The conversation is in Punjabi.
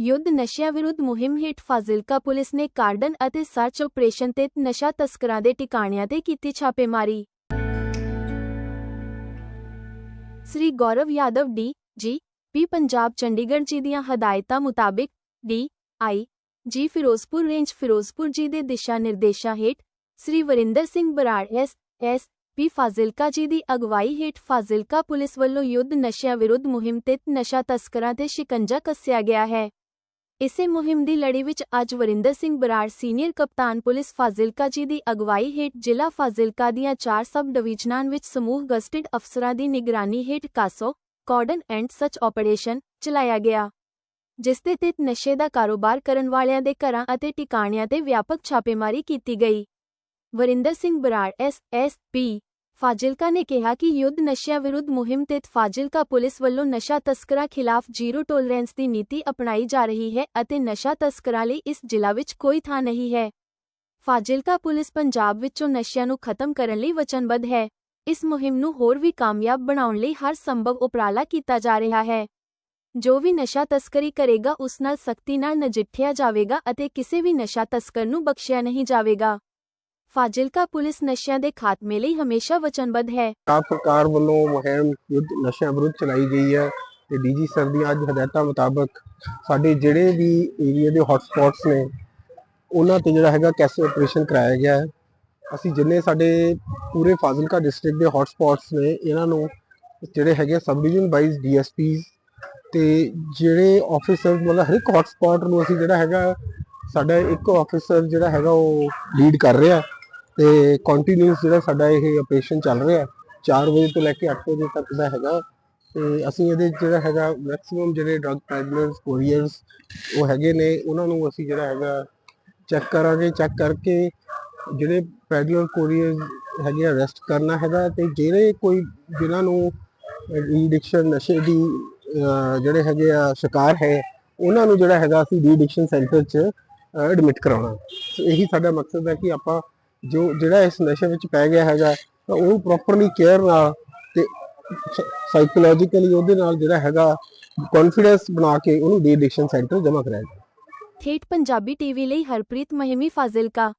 ਯੁੱਧ ਨਸ਼ਿਆਂ ਵਿਰੁੱਧ ਮੁਹਿੰਮ ਹੇਠ ਫਾਜ਼ਿਲਕਾ ਪੁਲਿਸ ਨੇ ਕਾਰਡਨ ਅਤੇ ਸਰਚ ਆਪਰੇਸ਼ਨ ਤਹਿਤ ਨਸ਼ਾ ਤਸਕਰਾਂ ਦੇ ਟਿਕਾਣਿਆਂ ਤੇ ਕੀਤੀ ਛਾਪੇਮਾਰੀ। ਸ੍ਰੀ ਗੌਰਵ ਯਾਦਵ ਡੀ, ਜੀ, ਪੀ ਪੰਜਾਬ ਚੰਡੀਗੜ੍ਹ ਜੀ ਦੀਆਂ ਹਦਾਇਤਾਂ ਮੁਤਾਬਿਕ ਡੀ, ਆਈ, ਜੀ ਫਿਰੋਜ਼ਪੁਰ ਰੇਂਜ ਫਿਰੋਜ਼ਪੁਰ ਜੀ ਦੇ ਦਿਸ਼ਾ ਨਿਰਦੇਸ਼ਾਂ ਹੇਠ Sri Varinder Singh Brar, S S, P Fazilka ji ਦੀ ਅਗਵਾਈ ਹੇਠ ਫਾਜ਼ਿਲਕਾ ਪੁਲਿਸ ਵੱਲੋਂ ਯੁੱਧ ਨਸ਼ਿਆਂ ਵਿਰੁੱਧ ਮੁਹਿੰਮ ਤਹਿਤ ਨਸ਼ਾ ਤਸਕਰਾਂ ਤੇ ਸ਼ਿਕੰਜਾ ਕੱਸਿਆ ਗਿਆ ਹੈ। ਇਸੇ ਮੁਹਿੰਮ ਦੀ ਲੜੀ ਵਿੱਚ ਅੱਜ ਵਰਿੰਦਰ ਸਿੰਘ ਬਰਾੜ ਸੀਨੀਅਰ ਕਪਤਾਨ ਪੁਲਿਸ ਫਾਜ਼ਿਲਕਾ ਜੀ ਦੀ ਅਗਵਾਈ ਹੇਠ ਜ਼ਿਲ੍ਹਾ ਫਾਜ਼ਿਲਕਾ ਦੀਆਂ ਚਾਰ ਸਬ ਡਿਵੀਜ਼ਨਾਂ ਵਿੱਚ ਸਮੂਹ ਗਸਟਡ ਅਫਸਰਾਂ ਦੀ ਨਿਗਰਾਨੀ ਹੇਠ ਕਾਸੋ, ਕਾਰਡਨ ਐਂਡ ਸੱਚ ਆਪਰੇਸ਼ਨ ਚਲਾਇਆ ਗਿਆ, ਜਿਸ ਦੇ ਤਹਿਤ ਨਸ਼ੇ ਦਾ ਕਾਰੋਬਾਰ ਕਰਨ ਵਾਲਿਆਂ ਦੇ ਘਰਾਂ ਅਤੇ ਟਿਕਾਣਿਆਂ ਤੇ ਵਿਆਪਕ ਛਾਪੇਮਾਰੀ ਕੀਤੀ ਗਈ। Varinder Singh Brar S S, P Fazilka ਨੇ ਕਿਹਾ ਕਿ ਯੁੱਧ ਨਸ਼ਿਆਂ ਵਿਰੁੱਧ ਮੁਹਿੰਮ ਤਹਿਤ ਫਾਜ਼ਿਲਕਾ ਪੁਲਿਸ ਵੱਲੋਂ ਨਸ਼ਾ ਤਸਕਰਾਂ ਖਿਲਾਫ ਜ਼ੀਰੋ ਟੋਲਰੈਂਸ ਦੀ ਨੀਤੀ ਅਪਣਾਈ ਜਾ ਰਹੀ ਹੈ ਅਤੇ ਨਸ਼ਾ ਤਸਕਰਾਂ ਲਈ ਇਸ ਜ਼ਿਲ੍ਹਾ ਵਿੱਚ ਕੋਈ ਥਾਂ ਨਹੀਂ ਹੈ। ਫਾਜ਼ਿਲਕਾ ਪੁਲਿਸ ਪੰਜਾਬ ਵਿੱਚੋਂ ਨਸ਼ਿਆਂ ਨੂੰ ਖਤਮ ਕਰਨ ਲਈ ਵਚਨਬੱਧ ਹੈ। ਇਸ ਮੁਹਿੰਮ ਨੂੰ ਹੋਰ ਵੀ ਕਾਮਯਾਬ ਬਣਾਉਣ ਲਈ ਹਰ ਸੰਭਵ ਉਪਰਾਲਾ ਕੀਤਾ ਜਾ ਰਿਹਾ ਹੈ। ਜੋ ਵੀ ਨਸ਼ਾ ਤਸਕਰੀ ਕਰੇਗਾ ਉਸ ਨਾਲ ਸਖਤੀ ਨਾਲ ਨਜਿੱਠਿਆ ਜਾਵੇਗਾ ਅਤੇ ਕਿਸੇ ਵੀ ਨਸ਼ਾ ਤਸਕਰ ਨੂੰ ਬਖਸ਼ਿਆ ਨਹੀਂ ਜਾਵੇਗਾ। ਫਾਜ਼ਿਲਕਾ ਪੁਲਿਸ ਨਸ਼ਿਆਂ ਦੇ ਖਾਤਮੇ ਲਈ ਹਮੇਸ਼ਾ ਵਚਨਬੱਧ ਹੈ। ਪੰਜਾਬ ਸਰਕਾਰ ਵੱਲੋਂ ਮੁਹਿੰਮ ਯੁੱਧ ਨਸ਼ਿਆਂ ਵਿਰੁੱਧ ਚਲਾਈ ਗਈ ਹੈ ਤੇ ਡੀਜੀ ਸਰ ਦੀਆਂ ਅੱਜ ਹਦਾਇਤਾਂ ਮੁਤਾਬਕ ਸਾਡੇ ਜਿਹੜੇ ਵੀ ਏਰੀਆ ਦੇ ਹੌਟਸਪੌਟਸ ਨੇ, ਉਹਨਾਂ ਤੇ ਜਿਹੜਾ ਹੈਗਾ ਕੈਸੇ ਆਪਰੇਸ਼ਨ ਕਰਾਇਆ ਗਿਆ ਹੈ। ਅਸੀਂ ਜਿੰਨੇ ਸਾਡੇ ਪੂਰੇ ਫਾਜ਼ਿਲਕਾ ਡਿਸਟ੍ਰਿਕਟ ਦੇ ਹੌਟਸਪੌਟਸ ਨੇ, ਇਹਨਾਂ ਨੂੰ ਜਿਹੜੇ ਹੈਗੇ ਸਬ ਡਿਵੀਜ਼ਨ ਵਾਈਜ਼ ਡੀਐਸਪੀਜ਼ ਤੇ ਜਿਹੜੇ ਆਫੀਸਰ ਮਤਲਬ ਹਰ ਇੱਕ ਹੌਟਸਪੌਟ ਨੂੰ ਅਸੀਂ ਜਿਹੜਾ ਹੈਗਾ, ਸਾਡਾ ਇੱਕ ਆਫੀਸਰ ਜਿਹੜਾ ਹੈਗਾ ਉਹ ਲੀਡ ਕਰ ਰਿਹਾ। ਤੇ ਕੰਟੀਨਿਊਸ ਜਿਹੜਾ ਸਾਡਾ ਇਹ ਆਪਰੇਸ਼ਨ ਚੱਲ ਰਿਹਾ 4 ਵਜੇ ਤੋਂ ਲੈ ਕੇ 8 ਵਜੇ ਤੱਕ ਦਾ ਹੈਗਾ। ਤੇ ਅਸੀਂ ਇਹਦੇ 'ਚ ਜਿਹੜਾ ਹੈਗਾ ਮੈਕਸਿਮਮ ਜਿਹੜੇ ਡਰਗ ਪੈਡਲਰਸ ਕੋਰੀਅਰਸ ਉਹ ਹੈਗੇ ਨੇ, ਉਹਨਾਂ ਨੂੰ ਅਸੀਂ ਜਿਹੜਾ ਹੈਗਾ ਚੈੱਕ ਕਰਾਂਗੇ। ਚੈੱਕ ਕਰਕੇ ਜਿਹੜੇ ਪੈਡਲਰ ਕੋਰੀਅਰ ਹੈਗੇ ਅਰੈਸਟ ਕਰਨਾ ਹੈਗਾ ਤੇ ਜਿਹੜੇ ਕੋਈ ਜਿਨ੍ਹਾਂ ਨੂੰ ਰੀਡਿਕਸ਼ਨ ਨਸ਼ੇ ਦੀ ਜਿਹੜੇ ਹੈਗੇ ਆ, ਸ਼ਿਕਾਰ ਹੈ, ਉਹਨਾਂ ਨੂੰ ਜਿਹੜਾ ਹੈਗਾ ਅਸੀਂ ਡੀ ਰੀਡਿਕਸ਼ਨ ਸੈਂਟਰ 'ਚ ਐਡਮਿਟ ਕਰਾਉਣਾ। ਸੋ ਇਹੀ ਸਾਡਾ ਮਕਸਦ ਹੈ ਕਿ ਆਪਾਂ ਜੋ ਜਿਹੜਾ ਇਸ ਨਸ਼ੇ ਵਿੱਚ ਪੈ ਗਿਆ ਹੈਗਾ, ਤਾਂ ਉਹਨੂੰ ਪ੍ਰੋਪਰਲੀ ਕੇਅਰ ਨਾਲ ਤੇ ਸਾਈਕੋਲੋਜੀਕਲੀ ਉਹਦੇ ਨਾਲ ਜਿਹੜਾ ਹੈਗਾ ਕੌਨਫੀਡੈਂਸ ਬਣਾ ਕੇ ਉਹਨੂੰ ਡੀ ਐਡਿਕਸ਼ਨ ਸੈਂਟਰ ਜਮ੍ਹਾਂ ਕਰਾਇਆ ਜਾਏ ਠੇਠ ਪੰਜਾਬੀ ਟੀਵੀ ਲਈ ਹਰਪ੍ਰੀਤ ਮਹਿਮੀ ਫਾਜ਼ਿਲਕਾ।